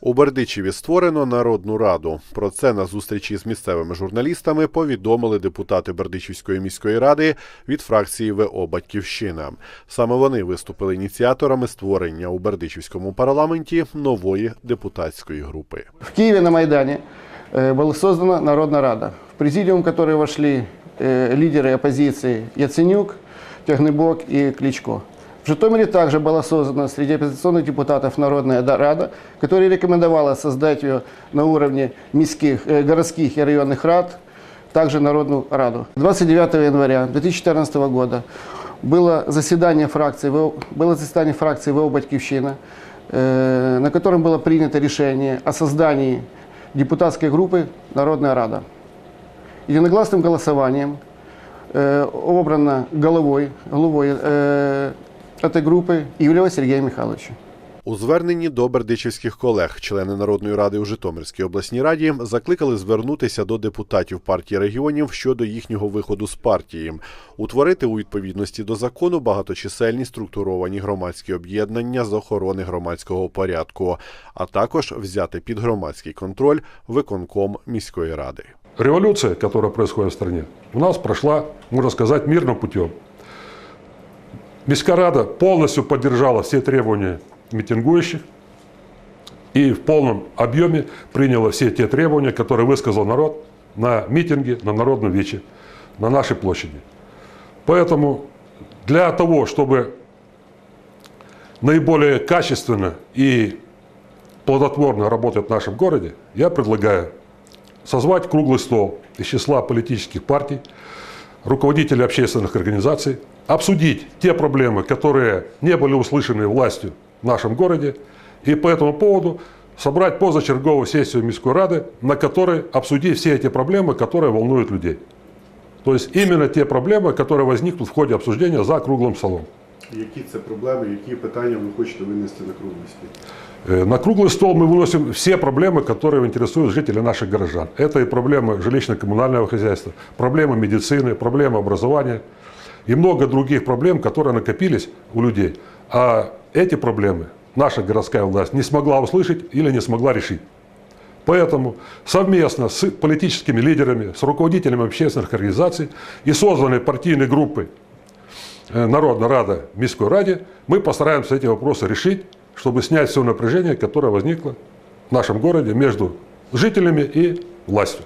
У Бердичеві створено народну раду. Про це на зустрічі з місцевими журналістами повідомили депутати Бердичівської міської ради від фракції ВО Батьківщина. Саме вони виступили ініціаторами створення у Бердичівському парламенті нової депутатської групи. В Киеве на Майдане э, была создана Народная Рада, в президиум которой вошли э, лидеры оппозиции Яценюк, Тягнебок и Кличко. В Житомире также была создана среди оппозиционных депутатов Народная Да- Рада, которая рекомендовала создать ее на уровне міських, э, городских и районных рад, также Народную Раду. 29 января 2014 года было заседание фракции, было заседание фракции ВО «Батькивщина», э, на котором было принято решение о создании депутатской группы «Народная Рада». Единогласным голосованием э, обрано головой, головой э, этой группы Ивлева Сергея Михайловича. У зверненні до бердичівських колег члени Народної ради у Житомирській обласній раді закликали звернутися до депутатів партії регіонів щодо їхнього виходу з партії, утворити у відповідності до закону багаточисельні структуровані громадські об'єднання з охорони громадського порядку, а також взяти під громадський контроль виконком міської ради. Революция, которая происходит в стране, у нас прошла, можно сказать, мирным путем. Міська полностью поддержала все требования митингующих и в полном объеме приняла все те требования, которые высказал народ на митинге, на Народном Вече, на нашей площади. Поэтому для того, чтобы наиболее качественно и плодотворно работать в нашем городе, я предлагаю созвать круглый стол из числа политических партий, руководителей общественных организаций, обсудить те проблемы, которые не были услышаны властью в нашем городе, и по этому поводу собрать позачерговую сессию Мирской Рады, на которой обсудить все эти проблемы, которые волнуют людей. То есть именно те проблемы, которые возникнут в ходе обсуждения за круглым столом Які це проблеми, які питання ви хочете винести на круглий стіл? Э, На круглый стол мы выносим все проблемы, которые интересуют жителей наших горожан. Это и проблемы жилищно-коммунального хозяйства, проблемы медицины, проблемы образования и много других проблем, которые накопились у людей. А эти проблемы наша городская власть не смогла услышать или не смогла решить. Поэтому совместно с политическими лидерами, с руководителями общественных организаций и созданной партийной группой э, Народная Рада в Раде, мы постараемся эти вопросы решить, чтобы снять все напряжение, которое возникло в нашем городе между жителями и властью.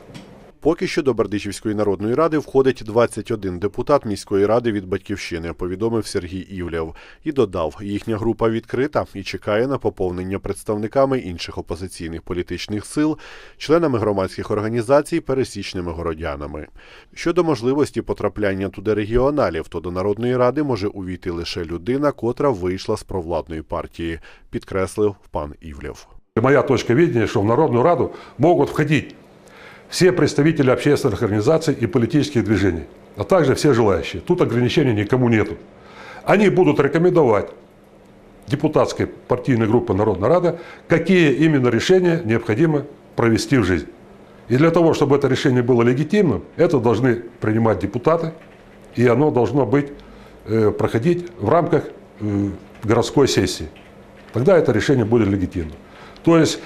Поки що до Бердичівської народної ради входить 21 депутат міської ради від батьківщини, повідомив Сергій Івлєв і додав, їхня група відкрита і чекає на поповнення представниками інших опозиційних політичних сил, членами громадських організацій, пересічними городянами. Щодо можливості потрапляння туди регіоналів, то до народної ради може увійти лише людина, котра вийшла з провладної партії, підкреслив пан Івлєв. Моя точка видения, что в Народную Раду могут входить все представители общественных организаций и политических движений, а также все желающие. Тут ограничений никому нету. Они будут рекомендовать депутатской партийной группы Народная Рада, какие именно решения необходимо провести в жизнь. И для того, чтобы это решение было легитимным, это должны принимать депутаты, и оно должно быть, э, проходить в рамках э, городской сессии. Тогда это решение будет легитимным. То есть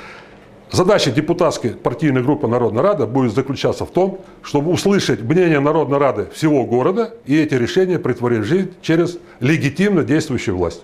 задача депутатской партийной группы Народная Рада будет заключаться в том, чтобы услышать мнение Народной Рады всего города и эти решения притворить в жизнь через легитимно действующую власть.